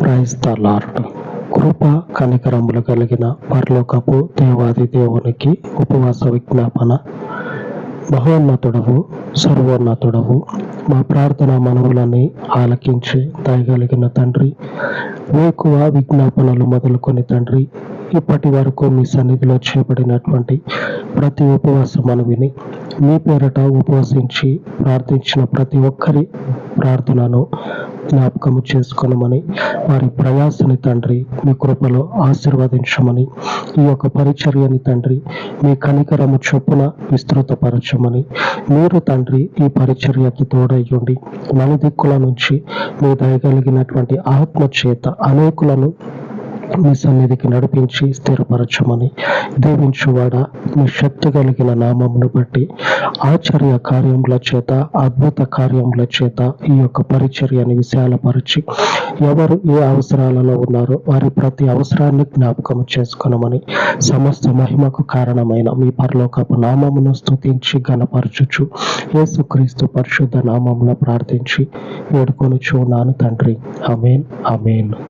Praise the lord కృప కనికరములు కలిగిన పరలోకపు దేవాది దేవునికి ఉపవాస విజ్ఞాపన. మహోన్నతుడవు సర్వోన్నతుడవు మా ప్రార్థన మనవులని ఆలకించి దయగలిగిన తండ్రి. వేకువ విజ్ఞాపనలు మొదలుకొని తండ్రి ఇప్పటి వరకు మీ సన్నిధిలో చేపడినటువంటి ప్రతి ఉపవాస మనవిని మీ పేరట ఉపవసించి ప్రార్థించిన ప్రతి ఒక్కరి ప్రార్థనను జ్ఞాపకము చేసుకొనమని వారి ప్రయాసని తండ్రి మీ కృపలో ఆశీర్వదించమని ఈ యొక్క పరిచర్యని తండ్రి మీ కనికరము చొప్పున విస్తృతపరచమని మీరు తండ్రి ఈ పరిచర్యకి తోడయ్యుండి నలుదిక్కుల నుంచి మీ దయగలిగినటువంటి ఆత్మ చేత అనేకులను మీ సన్నిధికి నడిపించి స్థిరపరచమని దీవించువాడ. మీ శక్తి కలిగిన నామమును బట్టి ఆశ్చర్య కార్యముల చేత అద్భుత కార్యముల చేత ఈ యొక్క పరిచర్యని విశాలపరిచి ఎవరు ఏ అవసరాలలో ఉన్నారో వారి ప్రతి అవసరాన్ని జ్ఞాపకం చేసుకునమని సమస్త మహిమకు కారణమైన మీ పరలోకపు నామమును స్తుతించి గణపరచుచు యేసుక్రీస్తు పరిశుద్ధ నామమును ప్రార్థించి వేడుకొని చూన్నాను తండ్రి. అమేన్ అమేన్